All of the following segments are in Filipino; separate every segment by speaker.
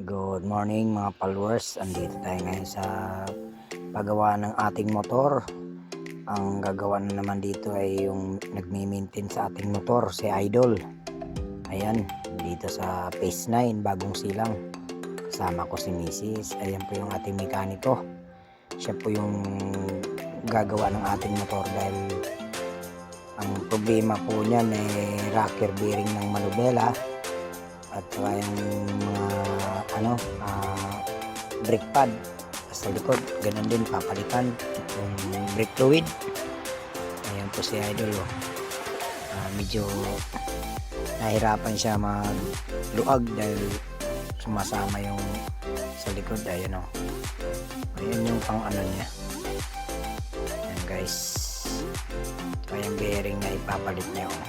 Speaker 1: Good morning mga followers. Andito tayo ngayon sa paggawa ng ating motor. Ang gagawa na naman dito ay yung nagmi-maintain sa ating motor, si Idol. Ayan, dito sa Phase 9, bagong silang. Kasama ko si Mrs. Ayan po yung ating mekaniko. Siya po yung gagawa ng ating motor dahil ang problema po niyan ay rocker bearing ng manubela at saka yung mga ano ah, brake pad sa likod ganun din papalitan yung brake fluid ayan po si idol oh. Ah, medyo nahirapan siya magluag dahil sumasama yung sa likod ayan oh. ayan yung pang ano niya ayan guys ito yung bearing na ipapalit niya oh.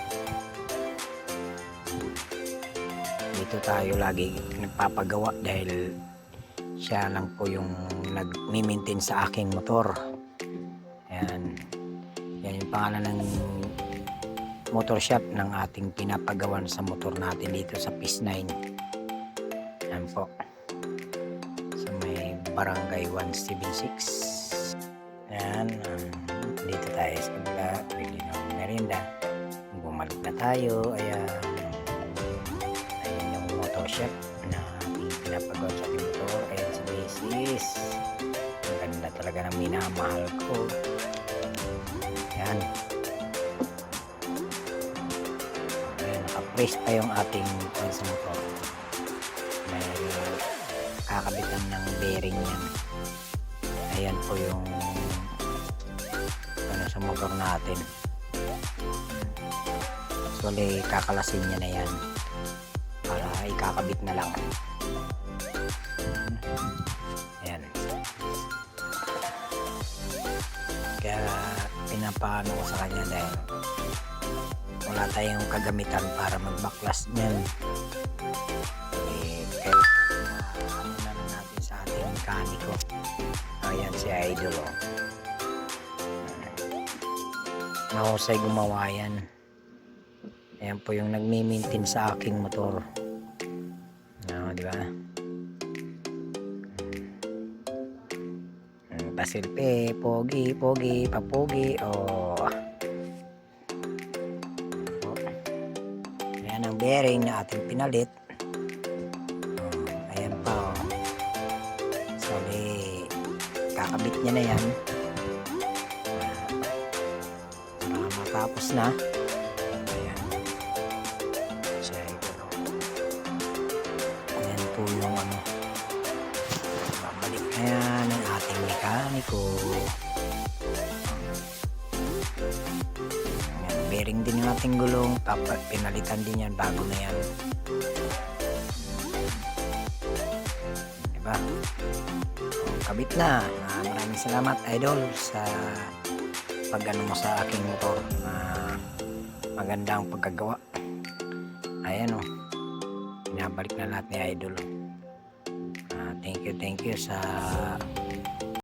Speaker 1: Dito tayo lagi nagpapagawa dahil siya lang po yung nag-maintain sa aking motor. Ayan. Yan yung pangalan ng motor shop ng ating pinapagawan sa motor natin dito sa PIS 9. Ayan po. Sa may barangay 176. Ayan. um, dito tayo sa kabila. Pwede na merienda. Bumalik na tayo. Ayan shop na ating pinapagawa sa ating motor. Ayan si Mrs. ang ganda talaga ng minamahal ko. Ayan. Ayan nakapress pa yung ating sa motor. May kakabitan ng bearing yan ayan po yung ano sa motor natin. Actually, kakalasin niya na yan para ikakabit na lang. Ayan. Kaya pinapaano ko sa kanya dahil wala tayong kagamitan para magbaklas niyan. Eh, kaya ano na natin sa ating mekaniko. Ayan si Idol oh. mahusay gumawa yan. Ayan po yung nagmi-maintain sa aking motor. No, di ba? Hmm, pasilpi, pogi, pogi, papogi, oh. oh. Ayan ang bearing na ating pinalit. Oh, ayan pa, oh. Sabi, kakabit niya na yan. Para matapos na. Mekaniko. Ayan, bearing din yung ating gulong. Papa, pinalitan din yan bago na yan. Diba? O, kabit na. Ah, maraming salamat idol sa pag ano mo sa aking motor na magandang pagkagawa. Ayan o. Pinabalik na lahat ni Idol. Ah, thank you, thank you sa